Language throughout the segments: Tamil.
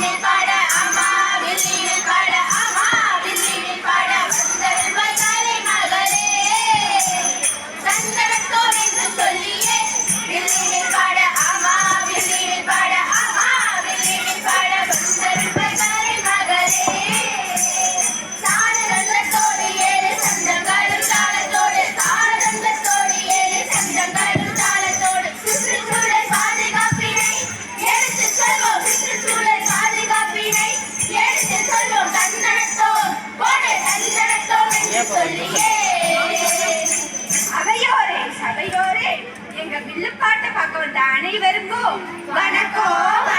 Bye. சொல்லியே அவையோரே சபையோரே எங்க வில்லுப்பாட்டை பார்க்க வந்த அனைவருக்கும் வணக்கம்.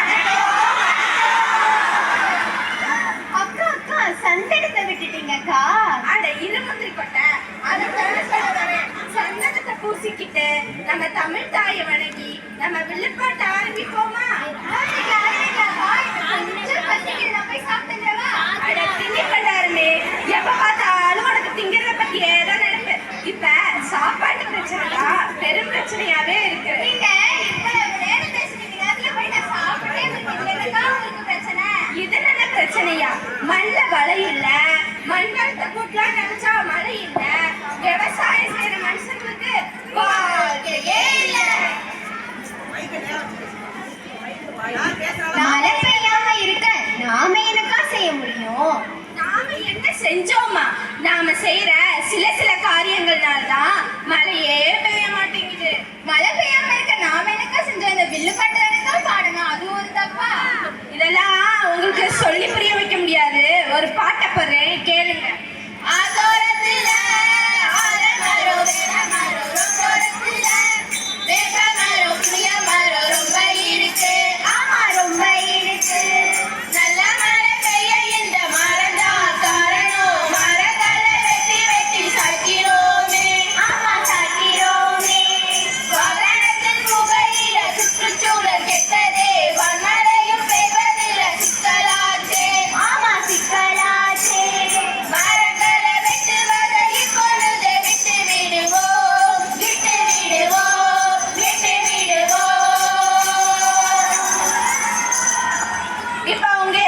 பிரச்சனையாவே இருக்கு. நீங்க இவ்வளவு நேரம் பேசுறீங்க அதுல போய் நான் சாப்பிட்டே இருக்கேன் உங்களுக்கு பிரச்சனை. இது என்ன பிரச்சனையா? மண்ல வலை இல்ல. மண் கூட்டலாம் நினைச்சா மழை இல்ல. விவசாயம் செய்யற மனுஷங்களுக்கு மழை பெய்யாம இருக்க நாம என்னக்கா செய்ய முடியும்? நாம என்ன செஞ்சோமா? நாம செய்யற சில சில காரியங்கள்னால தான் மழையே பெய்ய மாட்டேங்குது. Di ba, Ongge?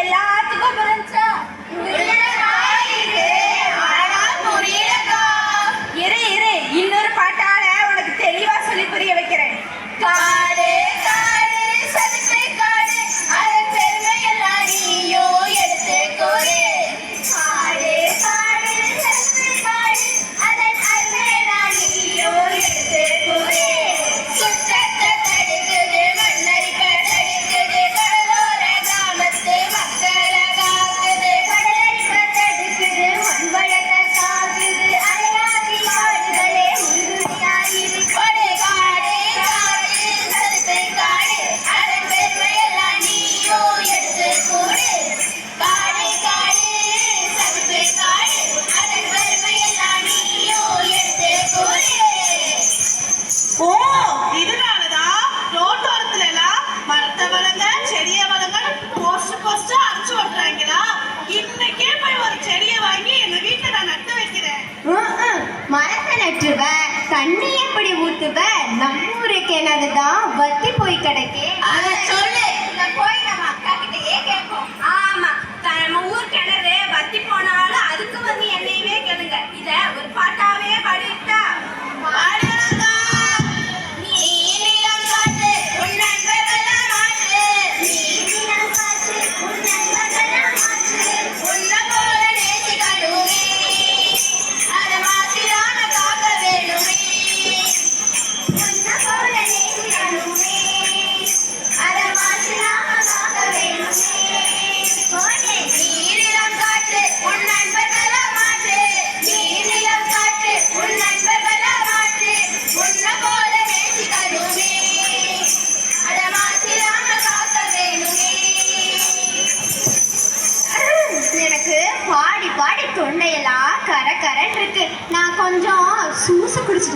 மரத்தை நட்டுவர் தண்ணி எப்படி ஊத்துவர்? நம்மூரு கிணறு தான் வத்தி போய் கிடக்கே. அத சொல்லு. இந்த போய் நம்ம அக்கா கிட்டயே கேட்போம். ஆமா நம்ம ஊர் கிணறு வத்தி போனாலும் அதுக்கு வந்து என்னையவே கேளுங்க. இத ஒரு பாட்டு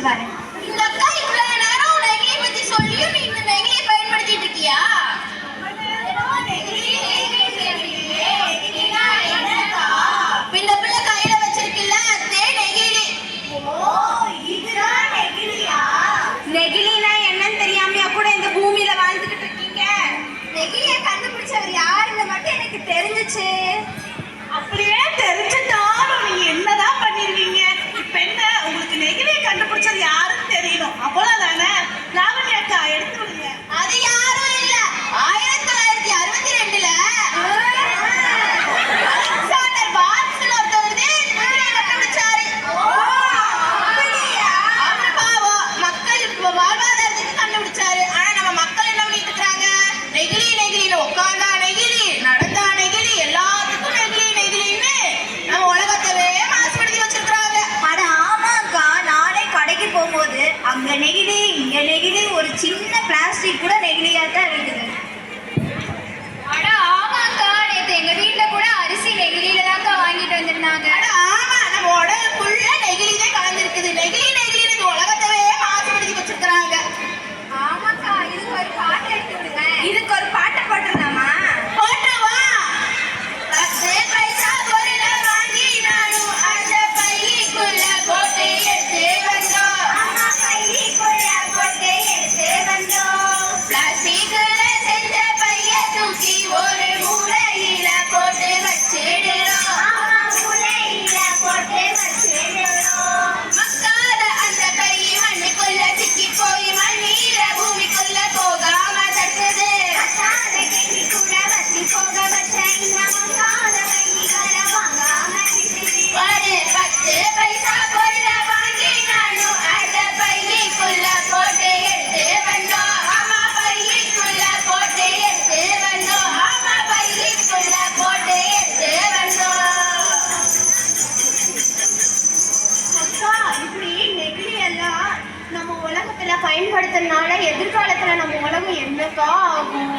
பேசினாரு இந்த அக்கா இவ்வளவு நேரம் நெகிழி பத்தி சொல்லியும் நீ இந்த நெகிழியை பயன்படுத்திட்டு இருக்கியா? பின்ன பிள்ளை கையில வச்சிருக்கில்ல அதே நெகிழி. நெகிழினா என்னன்னு தெரியாமையா கூட இந்த பூமியில வாழ்ந்துகிட்டு இருக்கீங்க? நெகிழியை கண்டுபிடிச்சவர் யாருன்னு மட்டும் எனக்கு தெரிஞ்சிச்சு. Oh.